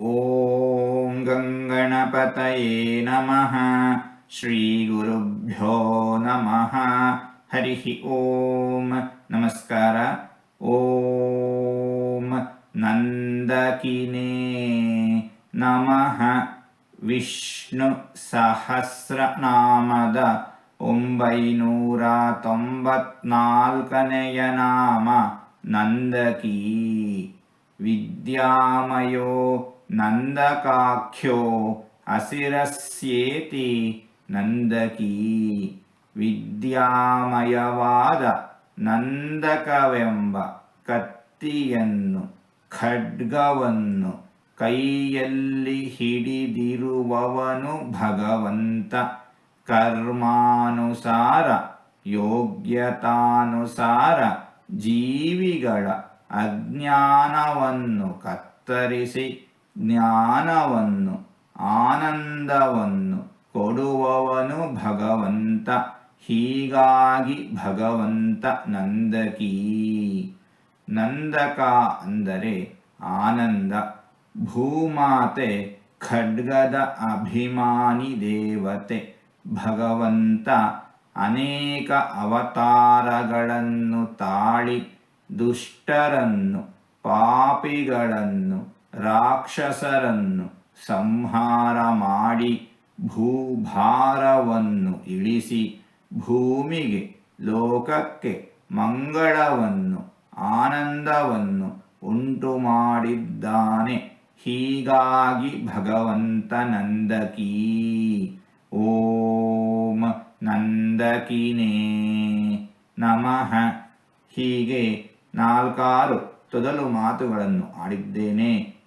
ॐ गङ्गणपतये नमः ಶ್ರೀಗುರುಭ್ಯೋ ನಮಃ ಹರಿ ಓಂ ನಮಸ್ಕಾರ ಓಂ ನಂದಕಿನೇ ನಮಃ ವಿಷ್ಣು ಸಹಸ್ರನಾಮದ ಒಂಬೈನೂರ ತೊಂಬತ್ನಾಲ್ಕನೆಯ ನಾಮ ನಂದಕೀ ವಿದ್ಯಾಮಯೋ ನಂದಕಾಖ್ಯೋ ಹಸಿರಸ್ಯೇತಿ ನಂದಕೀ ವಿದ್ಯಾಮಯವಾದ ನಂದಕವೆಂಬ ಕತ್ತಿಯನ್ನು ಖಡ್ಗವನ್ನು ಕೈಯಲ್ಲಿ ಹಿಡಿದಿರುವವನು ಭಗವಂತ ಕರ್ಮಾನುಸಾರ ಯೋಗ್ಯತಾನುಸಾರ ಜೀವಿಗಳ ಅಜ್ಞಾನವನ್ನು ಕತ್ತರಿಸಿ. ಜ್ಞಾನವನ್ನು, ಆನಂದವನ್ನು ಕೊಡುವವನು ಭಗವಂತ, ಹೀಗಾಗಿ ಭಗವಂತ ನಂದಕೀ. ನಂದಕ ಅಂದರೆ ಆನಂದ, ಭೂಮಾತೆ ಖಡ್ಗದ ಅಭಿಮಾನಿ ದೇವತೆ, ಭಗವಂತ ಅನೇಕ ಅವತಾರಗಳನ್ನು ತಾಳಿ ದುಷ್ಟರನ್ನು, ಪಾಪಿಗಳನ್ನು ರಾಕ್ಷಸರನ್ನು ಸಂಹಾರ ಮಾಡಿ ಭೂಭಾರವನ್ನು ಇಳಿಸಿ ಭೂಮಿಗೆ, ಲೋಕಕ್ಕೆ ಮಂಗಳವನ್ನು, ಆನಂದವನ್ನು ಉಂಟು ಮಾಡಿದ್ದಾನೆ ಹೀಗಾಗಿ ಭಗವಂತ ನಂದಕೀ. ಓಂ ನಂದಕಿನೇ ನಮಃ. ಹೀಗೆ ನಾಲ್ಕಾರು ತೊದಲು ಮಾತುಗಳನ್ನು ಆಡಿದ್ದೇನೆ.